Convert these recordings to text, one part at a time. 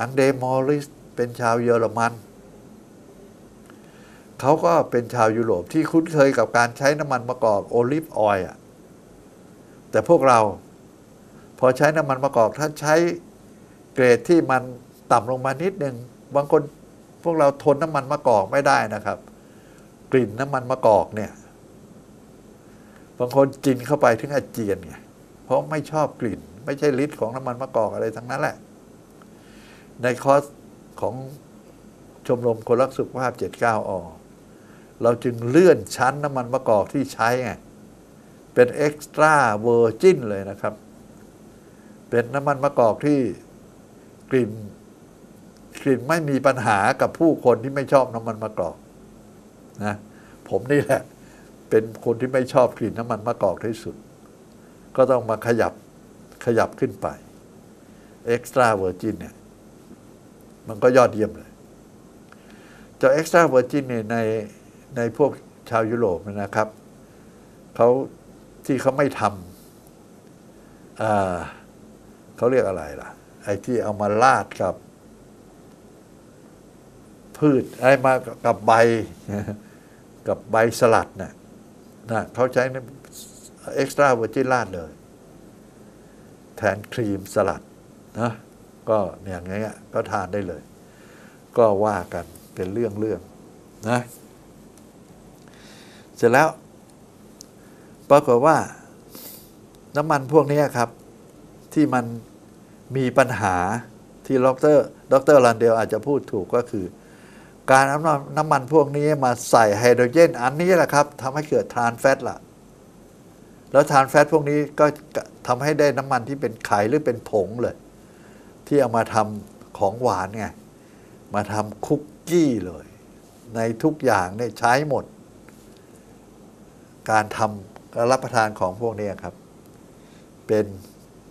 อังเดมอริสเป็นชาวเยอรมัน เขาก็เป็นชาวยุโรปที่คุ้นเคยกับการใช้น้ำมันมะกอกโอลิฟออยล์แต่พวกเราพอใช้น้ำมันมะกอกถ้าใช้เกรดที่มันต่ำลงมานิดนึงบางคนพวกเราทนน้ำมันมะกอกไม่ได้นะครับ กลิ่นน้ำมันมะกอกเนี่ย บางคนกินเข้าไปถึงอาเจียนไงเพราะไม่ชอบกลิ่น ไม่ใช่ฤทธิ์ของน้ำมันมะกอกอะไรทั้งนั้นแหละ ในคอร์สของชมรมคนรักสุขภาพ 79อเราจึงเลื่อนชั้นน้ำมันมะกอกที่ใช้ไงเป็นเอ็กซ์ตร้าเวอร์จินเลยนะครับ เป็นน้ำมันมะกอกที่กลิ่นกลิ่นไม่มีปัญหากับผู้คนที่ไม่ชอบน้ำมันมะกอกนะผมนี่แหละ เป็นคนที่ไม่ชอบกลิ่นน้ำมันมะกอกที่สุด ก็ต้องมาขยับขยับขึ้นไปเอ็กซ์ตร้าเวอร์จินเนี่ย มันก็ยอดเยี่ยมเลยจ้าเอ็กซ์ตร้าเวอร์จินเนี่ยในในพวกชาวยุโรปนะครับ เขาที่เขาไม่ทำเขาเรียกอะไรล่ะ ไอ้ที่เอามาลาดกับ พืชไอ้มากับใบ กับใบสลัดนะ่ะนะเขาใช้เอ็กซ์ตร้าเวอร์จินลาดเลย แทนครีมสลัดนะ ก็อย่างเงี้ยก็ทานได้เลย ก็ว่ากันเป็นเรื่องเรื่องนะเสร็จแล้วปรากฏว่าน้ำมันพวกนี้ครับ ที่มันมีปัญหาที่ดรดรลันเดลอาจจะพูดถูกก็คือ การเอาน้ำมันพวกนี้มาใส่ไฮโดรเจน อันนี้แหละครับทำให้เกิดทรานแฟตล่ะ แล้วทรานแฟตพวกนี้ก็ทำให้ได้น้ำมันที่เป็นไขหรือเป็นผงเลย ที่เอามาทำของหวานไง มาทำคุกกี้เลย ในทุกอย่างเนี่ยใช้หมด การทำรับประทานของพวกนี้ครับ เป็น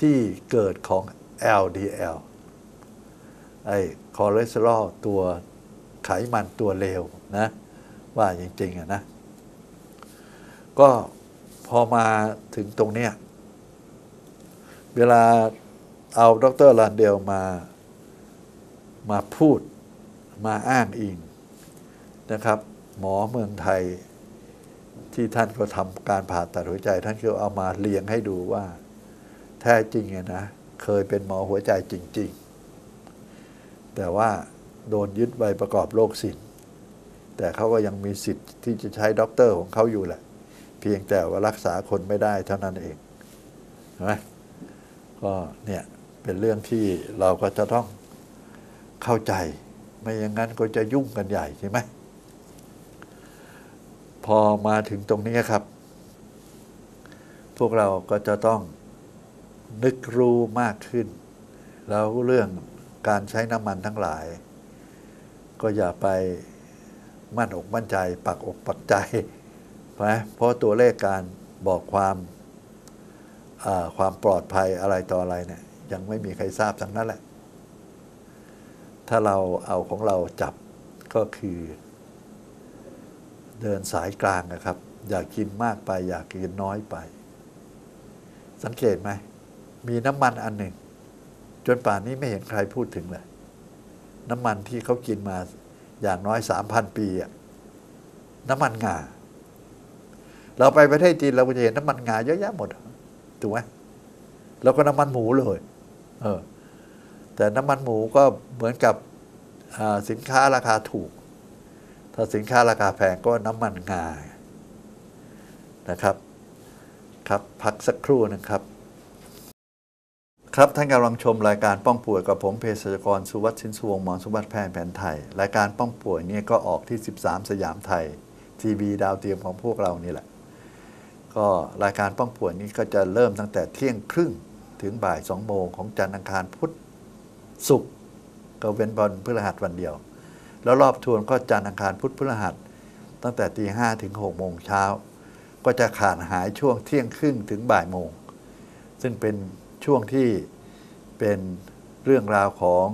ที่เกิดของ LDL ไอ้คอเลสเตอรอลตัวไขมันตัวเลวนะ ว่าจริงๆอะนะ ก็พอมาถึงตรงเนี้ยเวลา เอาดรลานเดลมามาพูดมาอ้างอิงนะครับ หมอเมืองไทยที่ท่านก็ทำการผ่าตัดหัวใจ ท่านก็เอามาเรียงให้ดูว่า แท้จริงไงนะ เคยเป็นหมอหัวใจจริง ๆ แต่ว่าโดนยึดใบประกอบโรคศิลป์แต่เขาก็ยังมีสิทธิ์ที่จะใช้ด็อกเตอร์ของเขาอยู่แหละ เพียงแต่ว่ารักษาคนไม่ได้เท่านั้นเองใช่ไหมก็เนี่ย เป็นเรื่องที่เราก็จะต้องเข้าใจ ไม่อย่างนั้นก็จะยุ่งกันใหญ่ใช่ไหม พอมาถึงตรงนี้ครับ พวกเราก็จะต้องนึกรู้มากขึ้น แล้วเรื่องการใช้น้ำมันทั้งหลาย ก็อย่าไปมั่นอกมั่นใจ ปักอกปักใจนะเพราะตัวเลขการบอกความความปลอดภัยอะไรต่ออะไรเนี่ย ยังไม่มีใครทราบทั้งนั้นแหละ ถ้าเราเอาของเราจับก็คือ เดินสายกลางนะครับ อยากกินมากไป อยากกินน้อยไป สังเกตไหม มีน้ำมันอันหนึ่ง จนป่านนี้ไม่เห็นใครพูดถึงเลย น้ำมันที่เขากินมาอย่างน้อยสามพันปีอะน้ำมันงา เราไปประเทศจีนเราจะเห็นน้ำมันงาเยอะแยะหมด ถูกไหมแล้วก็น้ำมันหมูเลย เออ แต่น้ำมันหมูก็เหมือนกับสินค้าราคาถูก ถ้าสินค้าราคาแพงก็น้ำมันงานะครับ ครับพักสักครู่นะครับ ครับท่านกำลังชมรายการป้องป่วยกับผมเภสัชกรสุวัสดิ์ชินสวงหมอสุวัสดิ์แพทย์แผนไทย รายการป้องป่วยเนี่ยก็ออกที่ 13 สยามไทยทีวีดาวเทียมของพวกเรานี่แหละ ก็รายการป้องป่วยนี้ก็จะเริ่มตั้งแต่เที่ยงครึ่ง ถึงบ่าย2โมงของจันทร์อังคารพุธศุกร์ก็เว้นวันพฤหัสวันเดียว แล้วรอบทวนก็จันทร์อังคารพุธพฤหัส ตั้งแต่ตีห้ถึง6โมงเช้า ก็จะขาดหายช่วงเที่ยงครึ่งถึงบ่ายโมง ซึ่งเป็นช่วงที่เป็นเรื่องราวของ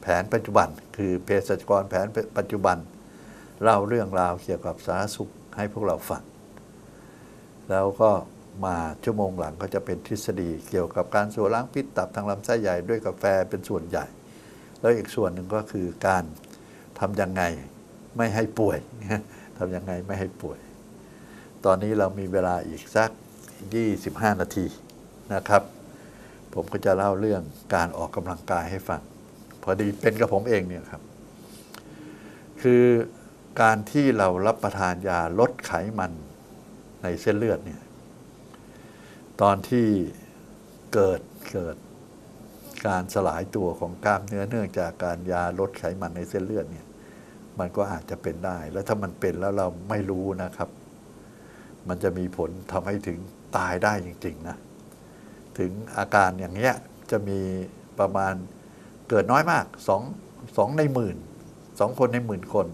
แผนปัจจุบัน คือเภสัชกรแผนปัจจุบันเล่าเรื่องราวเกี่ยวกับสาธารณสุขให้พวกเราฟัง แล้วก็ มาชั่วโมงหลังก็จะเป็นทฤษฎีเกี่ยวกับการสูบล้างพิษตับทางลำไส้ใหญ่ด้วยกาแฟเป็นส่วนใหญ่ แล้วอีกส่วนหนึ่งก็คือการทำยังไงไม่ให้ป่วยทำยังไงไม่ให้ป่วย ตอนนี้เรามีเวลาอีกสัก 25 นาทีนะครับ ผมก็จะเล่าเรื่องการออกกำลังกายให้ฟัง พอดีเป็นกับผมเองเนี่ยครับ คือการที่เรารับประทานยาลดไขมันในเส้นเลือดเนี่ย ตอนที่เกิดเกิดการสลายตัวของกล้ามเนื้อเนื่องจากการยาลดไขมันในเส้นเลือดเนี่ย มันก็อาจจะเป็นได้ แล้วถ้ามันเป็นแล้วเราไม่รู้นะครับ มันจะมีผลทำให้ถึงตายได้จริงๆนะ ถึงอาการอย่างเงี้ยจะมีประมาณเกิดน้อยมากสองสองในหมื่นสองคนในหมื่นคน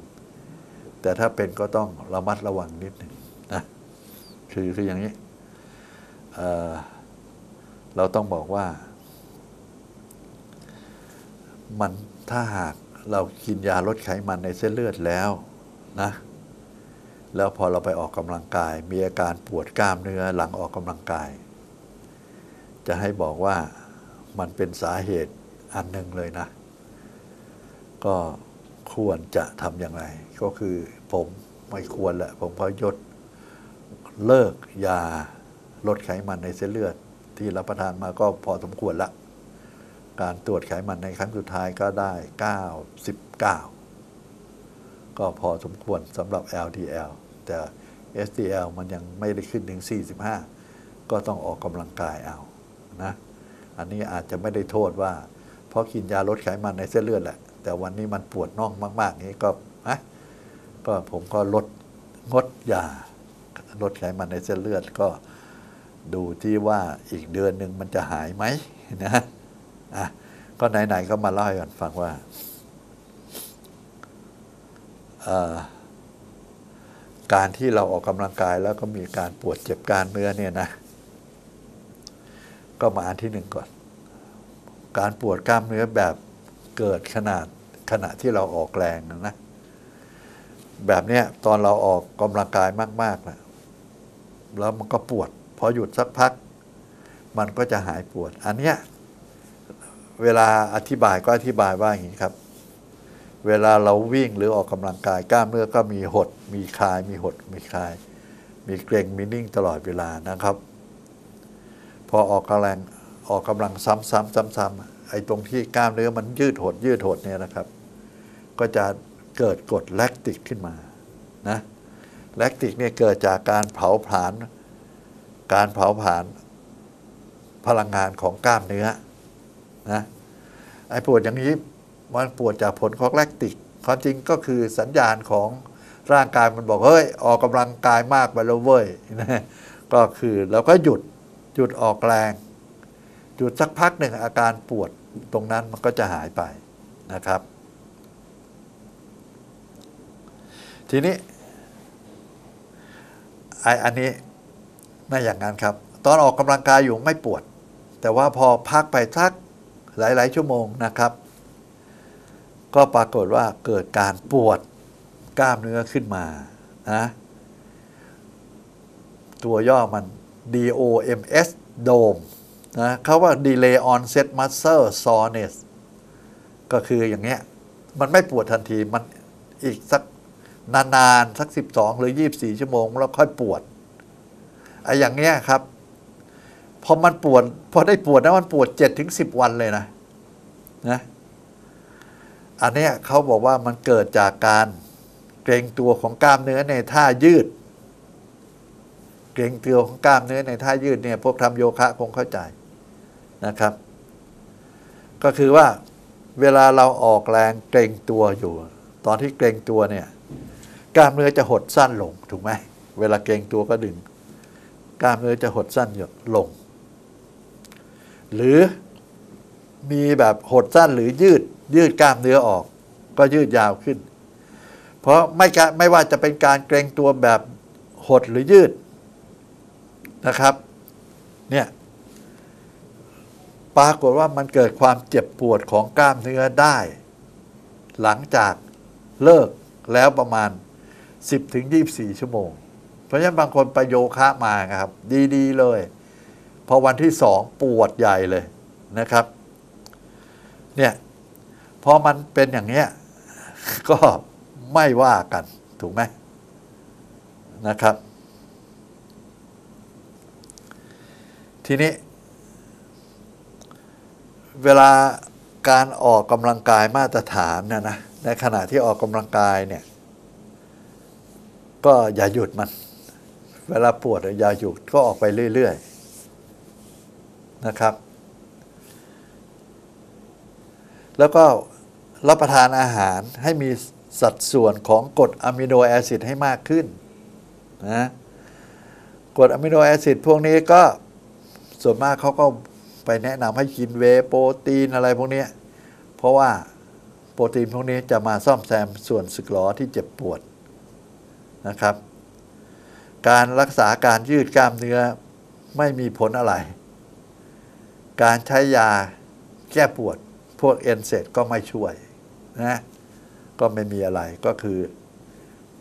แต่ถ้าเป็นก็ต้องระมัดระวังนิดหนึ่งนะคือคืออย่างนี้ เเราต้องบอกว่า มันถ้าหากเรากินยาลดไขมันในเส้นเลือดแล้วนะแล้วพอเราไปออกกำลังกาย มีอาการปวดกล้ามเนื้อหลังออกกำลังกาย จะให้บอกว่ามันเป็นสาเหตุอันหนึ่งเลยนะ ก็ควรจะทำอย่างไร ก็คือผมไม่ควรแหละผมพยศเลิกยา ลดไขมันในเส้นเลือด ที่รับประทานมาก็พอสมควรละ การตรวจไขมันในครั้งสุดท้ายก็ได้ 99 ก็พอสมควรสำหรับ LDL แต่ SDL มันยังไม่ได้ขึ้นถึง 45 ก็ต้องออกกำลังกายเอานะอันนี้อาจจะไม่ได้โทษว่า เพราะกินยาลดไขมันในเส้นเลือดแหละ แต่วันนี้มันปวดน่องมาก ๆ นี้ก็นะก็ผมก็ลดงดยาลดไขมันในเส้นเลือดก็ ดูที่ว่าอีกเดือนหนึ่งมันจะหายไหมนะอะก็ไหนๆก็มาเล่าให้กันฟังว่าการที่เราออกกำลังกายแล้วก็มีการปวดเจ็บกามเนื้อเนี่ยนะ ก็มาอันที่หนึ่งก่อน การปวดกล้ามเนื้อแบบเกิดขนาดขณะที่เราออกแรงนะ แบบเนี้ยตอนเราออกกำลังกายมากๆนะแล้วมันก็ปวด พอหยุดสักพัก มันก็จะหายปวด อันเนี้ยเวลาอธิบายก็อธิบายว่าอย่างนี้ครับ เวลาเราวิ่งหรือออกกำลังกายกล้ามเนื้อก็มีหด มีคลาย มีหด มีคลาย มีเกร็งมีนิ่งตลอดเวลานะครับ พอออกกำลังออกกำลังซ้ำๆซ้ำๆไอ้ตรงที่กล้ามเนื้อมันยืดหด ยืดหดเนี่ยนะครับ ก็จะเกิดกรดแลคติกขึ้นมานะแลคติกเนี่ยเกิดจากการเผาผลาญ การเผาผลาญพลังงานของกล้ามเนื้อนะไอ้ปวดอย่างนี้มันปวดจากผลของแลคติกความจริงก็คือสัญญาณของร่างกายมันบอกเฮ้ยออกกำลังกายมากไปแล้วเว้ยนะก็คือเราก็หยุดหยุดออกแรงหยุดสักพักหนึ่งอาการปวดตรงนั้นมันก็จะหายไปนะครับ ทีนี้ไออันนี้ ไม่อย่างนั้นครับ ตอนออกกำลังกายอยู่ไม่ปวด แต่ว่าพอพักไปสักหลาย ๆ ชั่วโมงนะครับ ก็ปรากฏว่าเกิดการปวดกล้ามเนื้อขึ้นมานะตัวย่อมัน DOMS DOME นะเขาว่า Delay Onset Muscle Soreness ก็คืออย่างเงี้ย มันไม่ปวดทันทีมันอีกสักนาน ๆ สัก 12 หรือ 24 ชั่วโมง แล้วค่อยปวด ไอ้อย่างเงี้ยครับ พอมันปวดพอได้ปวดนะมันปวด7ถึง10วันเลยนะนะอันเนี้ยเขาบอกว่ามันเกิดจากการเกรงตัวของกล้ามเนื้อในท่ายืด เกรงตัวของกล้ามเนื้อในท่ายืดเนี่ยพวกทำโยคะคงเข้าใจนะครับ ก็คือว่าเวลาเราออกแรงเกรงตัวอยู่ ตอนที่เกรงตัวเนี่ย กล้ามเนื้อจะหดสั้นลงถูกไหมเวลาเกรงตัวก็ดึง กล้ามเนื้อจะหดสั้นลง หรือมีแบบหดสั้นหรือยืดยืดกล้ามเนื้อออก ก็ยืดยาวขึ้น เพราะไม่ไม่ว่าจะเป็นการเกรงตัวแบบหดหรือยืดนะครับ เนี่ยปรากฏว่ามันเกิดความเจ็บปวดของกล้ามเนื้อได้ หลังจากเลิกแล้วประมาณ 10ถึง24 ชั่วโมง เพราะฉะนั้นบางคนไปโยคะมาครับ ดีๆเลย พอวันที่สองปวดใหญ่เลยนะครับ เนี่ยพออมันเป็นอย่างเนี้ยก็ไม่ว่ากันถูกไหมนะครับ ทีนี้ เวลาการออกกำลังกายมาตรฐานเนี่ยนะในขณะที่ออกกำลังกายเนี่ย ก็อย่าหยุดมัน เวลาปวดอย่าหยุดก็ออกไปเรื่อยๆนะครับ แล้วก็รับประทานอาหารให้มีสัดส่วนของกรดอะมิโนแอซิดให้มากขึ้นนะกรดอะมิโนแอซิดพวกนี้ก็ส่วนมากเขาก็ไปแนะนำให้กินเวโปรตีนอะไรพวกนี้ เพราะว่าโปรตีนพวกนี้จะมาซ่อมแซมส่วนสึกหรอที่เจ็บปวดนะครับ การรักษาการยืดกล้ามเนื้อไม่มีผลอะไร การใช้ยาแก้ปวดพวกเอนเซก็ไม่ช่วยนะก็ไม่มีอะไรก็คือ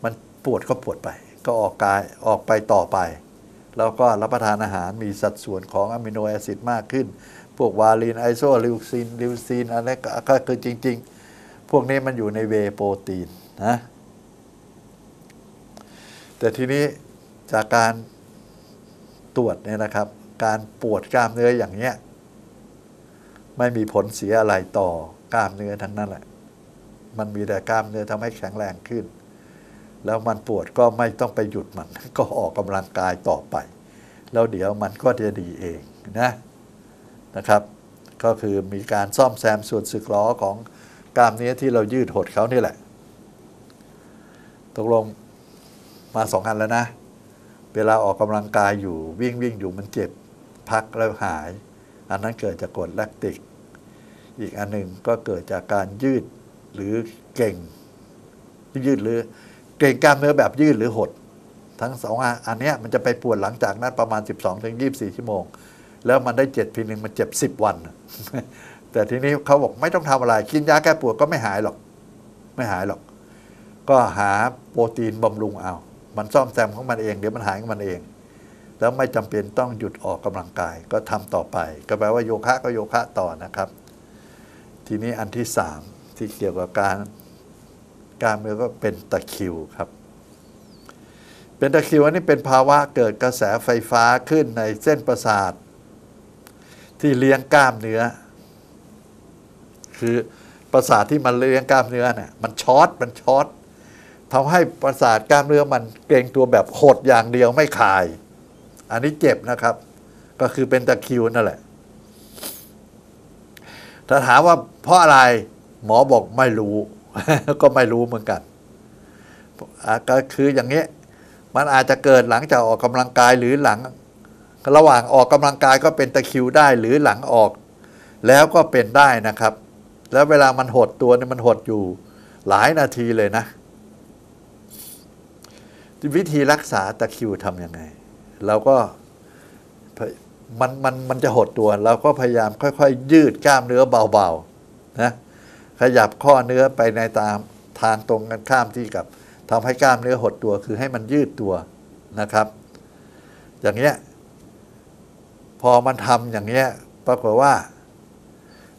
มันปวดก็ปวดไป ก็ออกกายออกไปต่อไป แล้วก็รับประทานอาหารมีสัดส่วนของอะมิโนแอซิดมากขึ้น พวกวาลีนไอโซลิวซินลิวซีนอะไรก็คือจริง ๆ พวกนี้มันอยู่ในเวโปรตีนนะแต่ทีนี้ จากการตรวจเนี่ยนะครับ การปวดกล้ามเนื้ออย่างเนี้ย ไม่มีผลเสียอะไรต่อกล้ามเนื้อทั้งนั้นแหละ มันมีแต่กล้ามเนื้อทำให้แข็งแรงขึ้น แล้วมันปวดก็ไม่ต้องไปหยุดมัน ก็ออกกำลังกายต่อไป แล้วเดี๋ยวมันก็จะดีเองนะนะครับ ก็คือมีการซ่อมแซมส่วนสึกหรอของกล้ามเนื้อที่เรายืดหดเขานี่แหละ ตกลงมาสองอันแล้วนะ เวลาออกกำลังกายอยู่วิ่งวิ่งอยู่มันเจ็บพักแล้วหาย อันนั้นเกิดจากกรดแลคติก อีกอันหนึ่งก็เกิดจากการยืดหรือเก่ง ยืดหรือเก่งกล้ามเนื้อแบบยืดหรือหด ทั้งสองอันนี้มันจะไปปวดหลังจากนั้นประมาณ 12ถึง24ชั่วโมง แล้วมันได้เจ็ดพีหนึ่งมันเจ็บ10วัน แต่ทีนี้เขาบอกไม่ต้องทำอะไร กินยาแก้ปวดก็ไม่หายหรอก ไม่หายหรอก ก็หาโปรตีนบำรุงเอา มันซ่อมแซมของมันเองเดี๋ยวมันหายของมันเอง แล้วไม่จำเป็นต้องหยุดออกกำลังกายก็ทำต่อไป ก็แปลว่าโยคะก็โยคะต่อนะครับ ทีนี้อันที่สามที่เกี่ยวกับการการเมือก็เป็นตะคิวครับ เป็นตะคิวอันนี้เป็นภาวะเกิดกระแสไฟฟ้าขึ้นในเส้นประสาท ที่เลี้ยงกล้ามเนื้อ คือประสาทที่มันเลี้ยงกล้ามเนื้อเนี่ยมันช็อตมันช็อต ทำให้ประสาทกล้ามเนื้อมันเกรงตัวแบบหดอย่างเดียวไม่คลาย อันนี้เจ็บนะครับ ก็คือเป็นตะคิวนั่นแหละ ถ้าถามว่าเพราะอะไรหมอบอกไม่รู้ ก็ไม่รู้เหมือนกันก็คืออย่างนี้ มันอาจจะเกิดหลังจากออกกำลังกายหรือหลัง ระหว่างออกกำลังกายก็เป็นตะคิวได้หรือหลังออก แล้วก็เป็นได้นะครับ แล้วเวลามันหดตัวเนี่ยมันหดอยู่หลายนาทีเลยนะ วิธีรักษาตะคริวทำยังไงเราก็มันมันมันจะหดตัวเราก็พยายามค่อย ๆ ยืดกล้ามเนื้อเบาๆนะขยับข้อเนื้อไปในตามทางตรงกันข้ามที่กับทำให้กล้ามเนื้อหดตัวคือให้มันยืดตัวนะครับ อย่างเงี้ยพอมันทำอย่างเงี้ยปรากฏว่า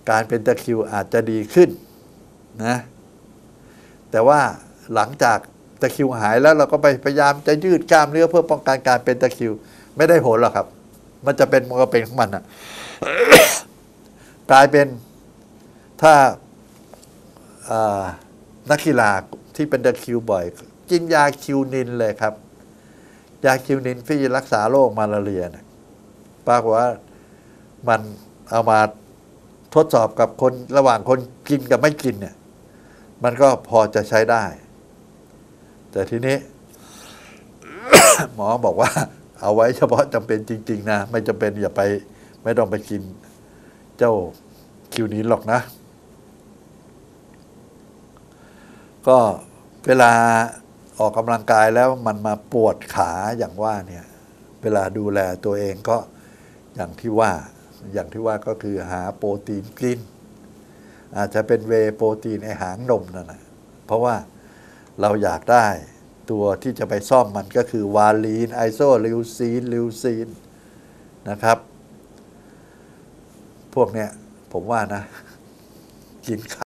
การเป็นตะคริวอาจจะดีขึ้นนะแต่ว่าหลังจาก ตะคิวหายแล้วเราก็ไปพยายามจะยืดกล้ามเนื้อเพื่อป้องกันการเป็นตะคิว ไม่ได้ผลหรอกครับ มันจะเป็นมันก็เป็นของมันอะกลายเป็นถ้านักกีฬาที่เป็นตะคิวบ่อย กินยาคิวนินเลยครับ ยาคิวนินที่รักษาโรคมาลาเรียเนี่ยปรากฏว่ามันเอามาทดสอบกับคนระหว่างคนกินกับไม่กินเนี่ย มันก็พอจะใช้ได้ แต่ทีนี้ หมอบอกว่า เอาไว้เฉพาะจำเป็นจริง ๆ นะ ไม่จำเป็นอย่าไป ไม่ต้องไปกิน เจ้าคิวนินหรอกนะ ก็เวลาออกกำลังกายแล้วมันมาปวดขาอย่างว่าเนี่ย เวลาดูแลตัวเองก็อย่างที่ว่า อย่างที่ว่าก็คือหาโปรตีนกิน อาจจะเป็นเวโปรตีนไอหางนมนั่นแหละเพราะว่า เราอยากได้ตัวที่จะไปซ่อมมันก็คือวาลีนไอโซลิวซีนลิวซีนนะครับ พวกเนี้ยผมว่านะกินข